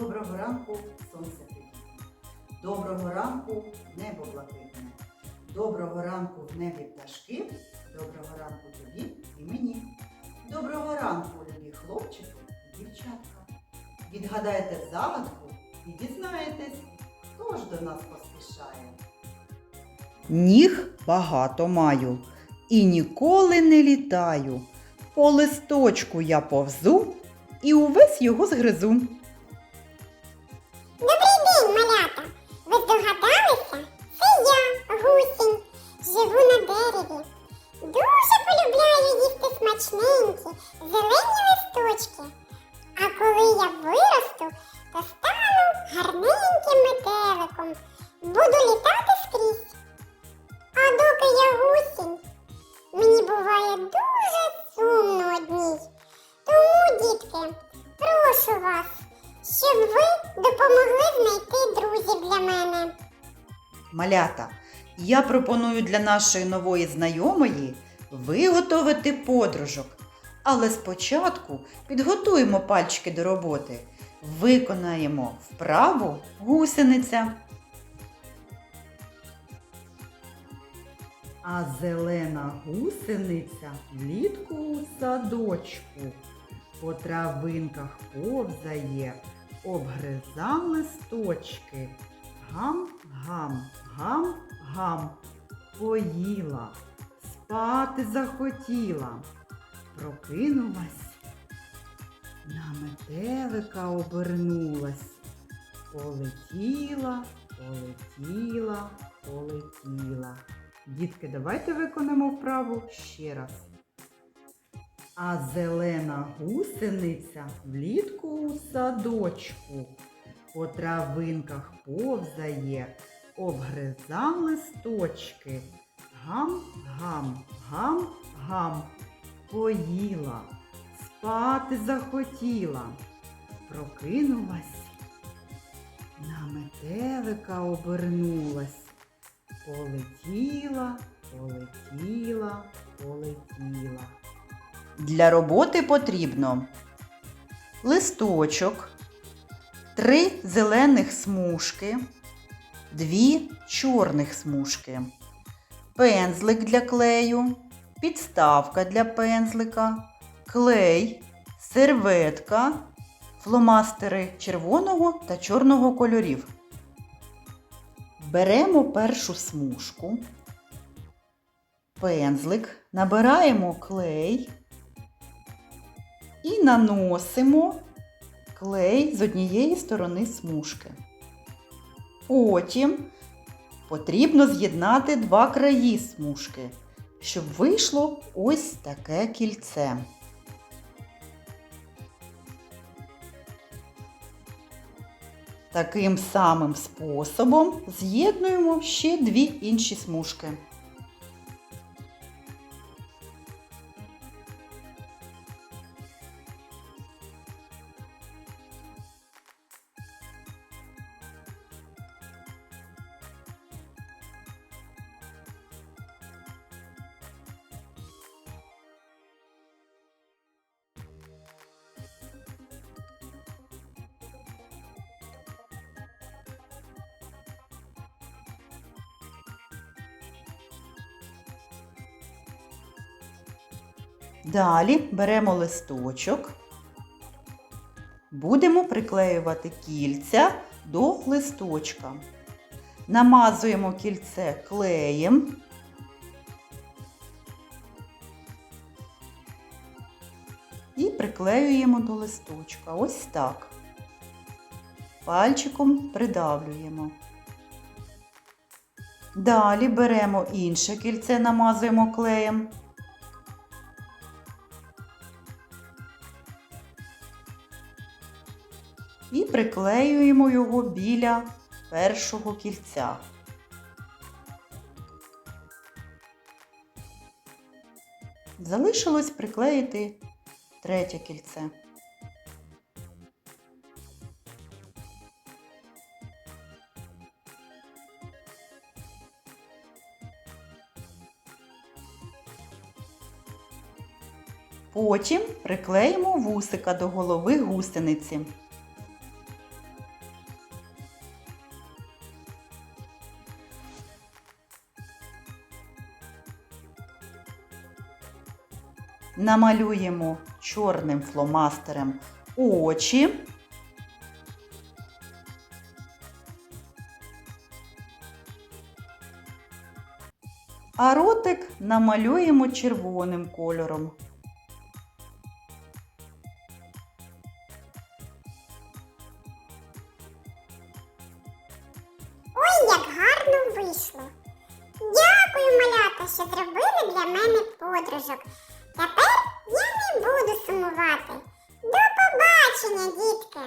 Доброго ранку, сонце привітне. Доброго ранку, небо блакитне. Доброго ранку в небі пташки. Доброго ранку тобі і мені. Доброго ранку, любі хлопчики і дівчатка. Відгадайте загадку і дізнаєтесь, хто ж до нас поспішає. Ніг багато маю і ніколи не літаю. По листочку я повзу і увесь його згризу. Щоб ви допомогли знайти друзів для мене. Малята, я пропоную для нашої нової знайомої виготовити подружок. Але спочатку підготуємо пальчики до роботи. Виконаємо вправу гусениця. А зелена гусениця влітку у садочку. По травинках повзає, обгриза листочки. Гам-гам, гам-гам. Поїла, спати захотіла. Прокинулась, на метелика обернулась. Полетіла, полетіла, полетіла. Дітки, давайте виконаємо вправу ще раз. А зелена гусениця влітку у садочку. По травинках повзає, обгриза листочки. Гам-гам, гам-гам. Поїла, спати захотіла. Прокинулась, на метелика обернулась. Полетіла, полетіла, полетіла. Для роботи потрібно листочок, три зелених смужки, дві чорних смужки, пензлик для клею, підставка для пензлика, клей, серветка, фломастери червоного та чорного кольорів. Беремо першу смужку, пензлик, набираємо клей і наносимо клей з однієї сторони смужки. Потім потрібно з'єднати два краї смужки, щоб вийшло ось таке кільце. Таким самим способом з'єднуємо ще дві інші смужки. Далі беремо листочок, будемо приклеювати кільця до листочка. Намазуємо кільце клеєм. І приклеюємо до листочка. Ось так. Пальчиком придавлюємо. Далі беремо інше кільце, намазуємо клеєм. І приклеюємо його біля першого кільця. Залишилось приклеїти третє кільце. Потім приклеїмо вусика до голови гусениці. Намалюємо чорним фломастером очі. А ротик намалюємо червоним кольором. Ой, як гарно вийшло. Дякую, малята, що зробили для мене подружок. Тепер я не буду сумувати. До побачення, дітки!